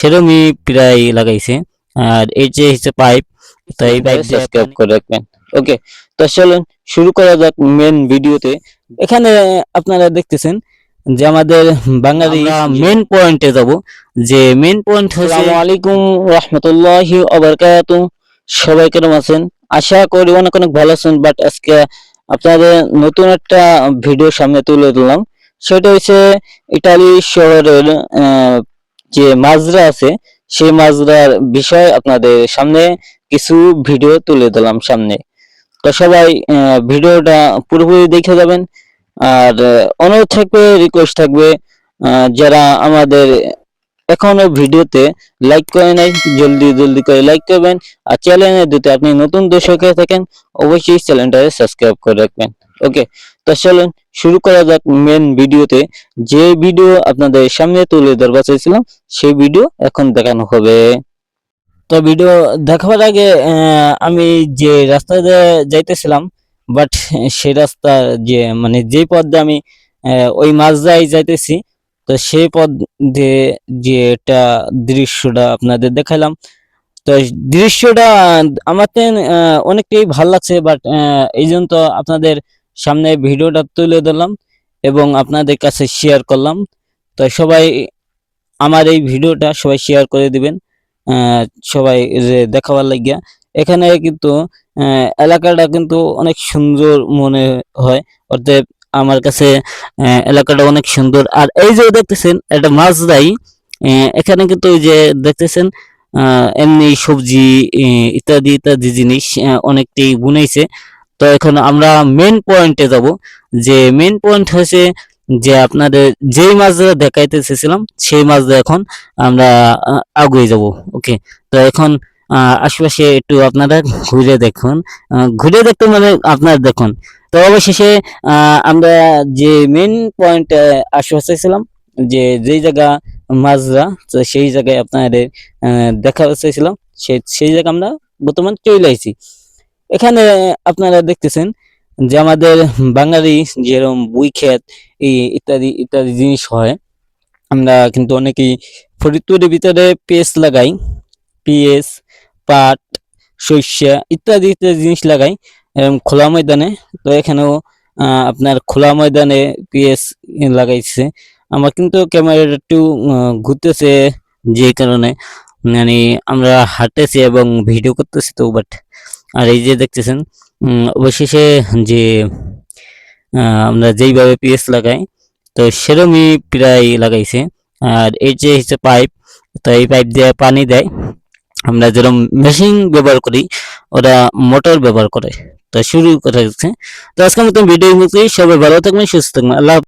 সেরমই প্রায় লাগাইছে। আর এই যে হচ্ছে পাইপ তো এই পাইপ সাবস্ক্রাইব করে রাখবেন। ওকে তো চলুন শুরু করা যাক মেন ভিডিওতে এখানে আপনারা দেখতেছেন যে আমাদের বাঙালি মেন পয়েন্টে যাব। যে মেন পয়েন্ট হচ্ছে আসসালামু আলাইকুম রহমতুল্লাহি ওবারকাতু সবাই কেমন আছেন? আশা করি অনেক অনেক ভালো আছেন বাট আজকে আপনাদের নতুন একটা ভিডিও সামনে তুলে দিলাম সেটা হচ্ছে ইটালি শহরের আহ, যে মাজরা আছে, সেই মাজরার বিষয় আপনাদের সামনে কিছু ভিডিও তুলে দিলাম সামনে। তো সবাই ভিডিওটা পুরোপুরি দেখে যাবেন। আর অনুরোধ থাকবে রিকোয়েস্ট থাকবে যারা আমাদের এখনও ভিডিওতে লাইক করে নাই, জলদি জলদি করে লাইক করবেন। আর চ্যানেলে যদি আপনি নতুন দর্শক হয়ে থাকেন, অবশ্যই চ্যানেলটাকে সাবস্ক্রাইব করে রাখবেন। ওকে তো চলুন শুরু করা যাক মেন ভিডিওতে। যে ভিডিও আপনাদের সামনে তুলে ধরবা চাইছিলাম সেই ভিডিও এখন দেখানো হবে। তো ভিডিও দেখাবার আগে আমি যে রাস্তা দিয়ে যাইতেছিলাম বাট সেই রাস্তার যে মানে যেই পথ আমি ওই মাঝরায় যাইতেছি তো সেই পথ দিয়ে যে এটা দৃশ্যটা আপনাদের দেখালাম তো দৃশ্যটা আমার তো, অনেকটাই ভালো লাগছে বাট এই জন্য তো আপনাদের সামনে ভিডিওটা তুলে দিলাম এবং আপনাদের কাছে শেয়ার করলাম। তো সবাই আমার এই ভিডিওটা সবাই শেয়ার করে দিবেন। সবাই যে দেখাবার লাগিয়া। এখানে কিন্তু এলাকাটা কিন্তু অনেক সুন্দর মনে হয়। অর্থাৎ আমার কাছে এলাকাটা অনেক সুন্দর। আর এই যে দেখতেছেন এটা মাছরাই আহ, এখানে কিন্তু ওই যে দেখতেছেন এমনি সবজি ইত্যাদি ইত্যাদি জিনিস অনেকটাই বুনেছে। তো এখন আমরা মেন পয়েন্টে যাব। যে মেন পয়েন্ট হচ্ছে যে আপনাদের যেই মাছটা দেখাইতে চেয়েছিলাম সেই মাছটা এখন আমরা আগুয়ে যাব। ওকে তো এখন আশেপাশে একটু আপনারা ঘুরে দেখুন। ঘুরে দেখতে মানে আপনারা দেখুন। তো অবশেষে আমরা যে মেন পয়েন্ট আশেপাশে ছিলাম যে যেই জায়গা মাছরা তো সেই জায়গায় আপনাদের দেখা চাইছিলাম। সেই সেই জায়গা আমরা বর্তমান চলে আইছি। এখানে আপনারা দেখতেছেন যে আমাদের বাঙালি যেরকম বুই এই ইত্যাদি ইত্যাদি জিনিস হয়, আমরা কিন্তু অনেকেই ফরিদপুরের ভিতরে পেস লাগাই পিএস পাট, সর্ষে ইত্যাদি ইত্যাদি জিনিস লাগাই, এরকম খোলা ময়দানে। তো এখানেও আপনার খোলা ময়দানে পিএস লাগাইছে। আমার কিন্তু ক্যামেরাটা একটু ঘুরতেছে যে কারণে মানে আমরা হাঁটেছি এবং ভিডিও করতেছি তো বাট আর এই যে দেখতেছেন অবশেষে যে আমরা যেইভাবে পিএস লাগাই, তো সেরমই প্রায় লাগাইছে। আর এই যে হচ্ছে পাইপ, তো এই পাইপ দিয়ে পানি দেয়। আমরা যেরকম মেশিন ব্যবহার করি, ওরা মোটর ব্যবহার করে। তো শুরু করা হচ্ছে তো আজকের মতন ভিডিও সবাই ভালো থাকবেন, সুস্থ থাকবেন। আল্লাহ।